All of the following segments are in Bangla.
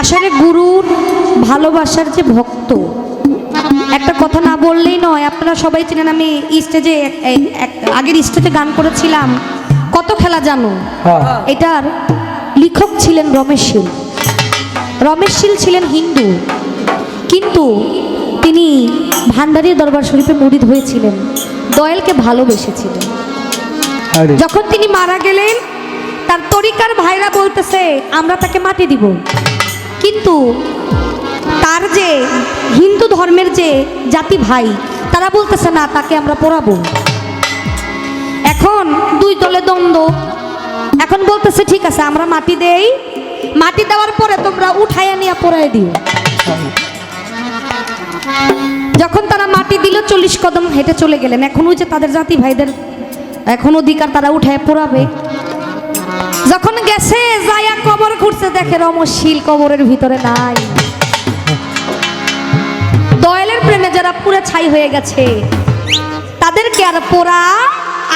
আসলে গুরুর ভালোবাসার যে ভক্ত একটা কথা না বললেই নয় আপনারা সবাই চেনেন আমি স্টেজে আগের স্টেজে গান করেছিলাম। কত খেলা জানো? হ্যাঁ। এটার লেখক ছিলেন রমেশ শীল। রমেশ শীল ছিলেন হিন্দু কিন্তু তিনি ভান্ডারী দরবার শরীফে মুরিদ হয়েছিলেন দয়ালকে ভালোবেসেছিলেন। যখন তিনি মারা গেলেন তার তরিকার ভাইরা বলতেছে আমরা তাকে মাটি দিব। কিন্তু তার যে হিন্দু ধর্মের যে জাতি ভাই, তারা বলতেছে, না, তাকে আমরা পড়াবো। এখন দুই দলে দ্বন্দ্ব। এখন বলতেছে, ঠিক আছে, আমরা মাটি দেই। মাটি দেওয়ার পরে তোমরা উঠাইয়া নিয়ে পড়াই দিও। যখন তারা মাটি দিল, চল্লিশ কদম হেঁটে চলে গেলেন। এখন ওই যে তাদের জাতি ভাইদের, এখন অধিকার তারা উঠায় পোড়াবে। যখন গেছে, যায়া কবর ঘুরছে দেখে রমশীল কবরের ভিতরে নাই। দয়ালের প্রেমে যারা পুরে ছাই হয়ে গেছে, তাদেরকে আর পোড়া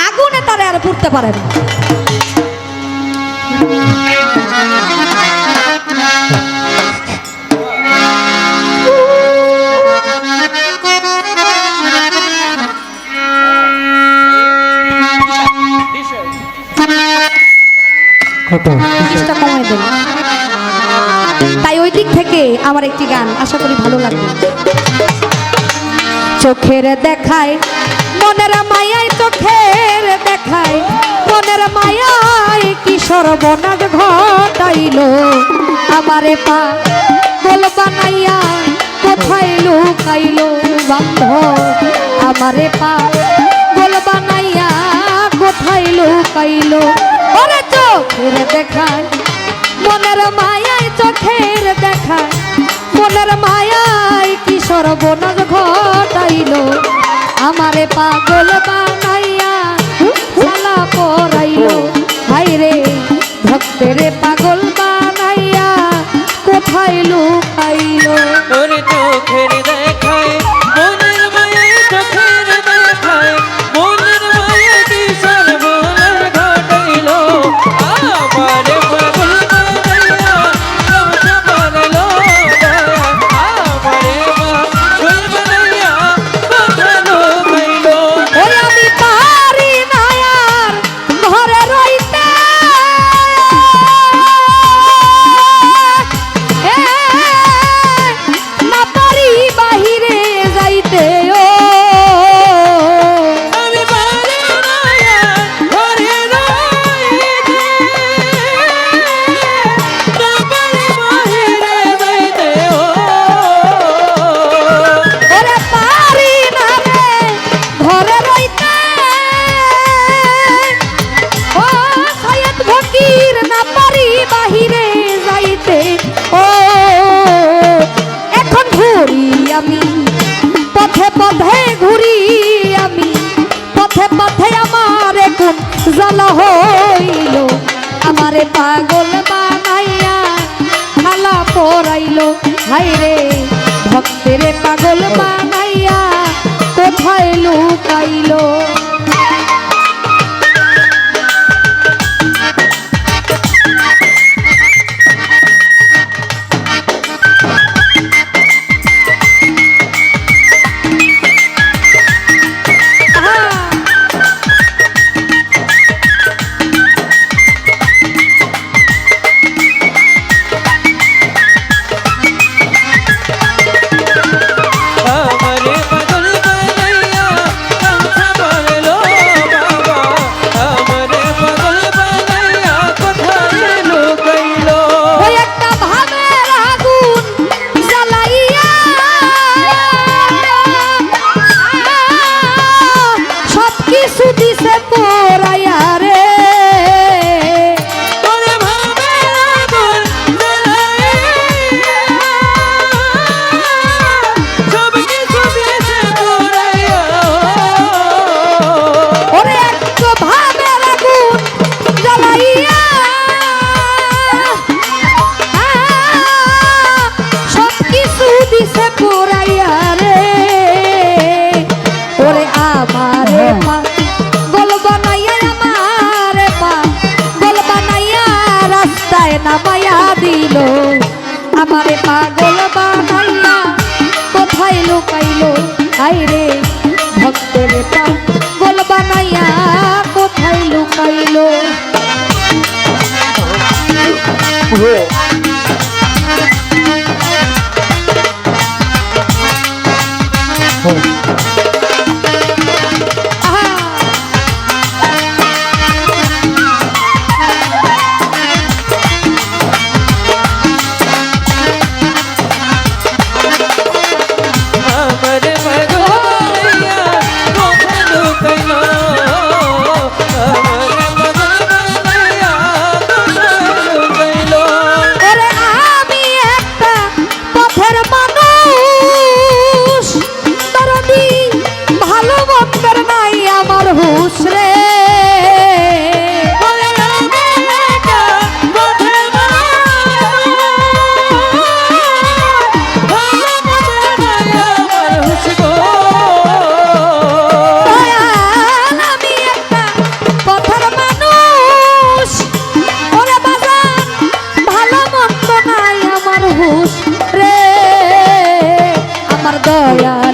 আগুনে তারা আর পুড়তে পারে না। জিনিসটা কমাই দেন তাই ওই দিক থেকে আমার একটি গান, আশা করি ভালো লাগবে। চোখের দেখায়, মনের মায়ায় চোখের দেখায়, মনের মায়ায় কি সর্বনাশ ঘটাইলো? আমারে পা গোল বানাইয়া, কোথায় লুকাইলো বান্ধব? আমারে পা গোল বানাইয়া, কোথায় লুকাইলো? ওরে চোখের দেখায়, মনের মায়ায় চোখের দেখায়, মনের মায়ায় কি সর্বনাশ ঘটাইল? আমারে পাগল বানাইয়া সালা পরাইলো। হাইরে ভক্তের পাগল বানাইয়া কোথায় লুকাইলো? আমি। পথে পথে ঘুরি আমি। পথে পথে আমার এখন জ্বালা হইল। আমারে পাগল বানাইয়া খালা পরাইলো। হাইরে ভক্তের পাগল বানাইয়া কোথায় লুকাইলো? নামায়া দিল। আমারে পাগল বানাল্লা কোথায় লুকাইল? আইরে ভক্তের পাগল বানাইয়া কোথায় লুকাইল?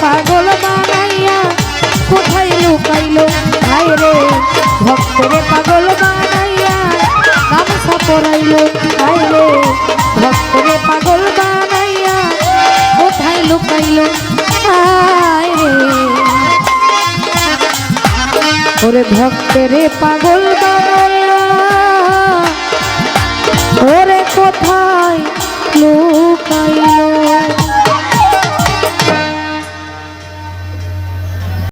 পাগল বানাইয়া, কোথায় লুকাইলো? হাই রে, ভক্তরে পাগল বানাইয়া, গামছা পরাইলো। হাই রে, ভক্তরে পাগল বানাইয়া, কোথায় লুকাইলো? রে। ওরে ভক্তেরে পাগল বানাইয়া, ওরে কোথায় লুকাইলো?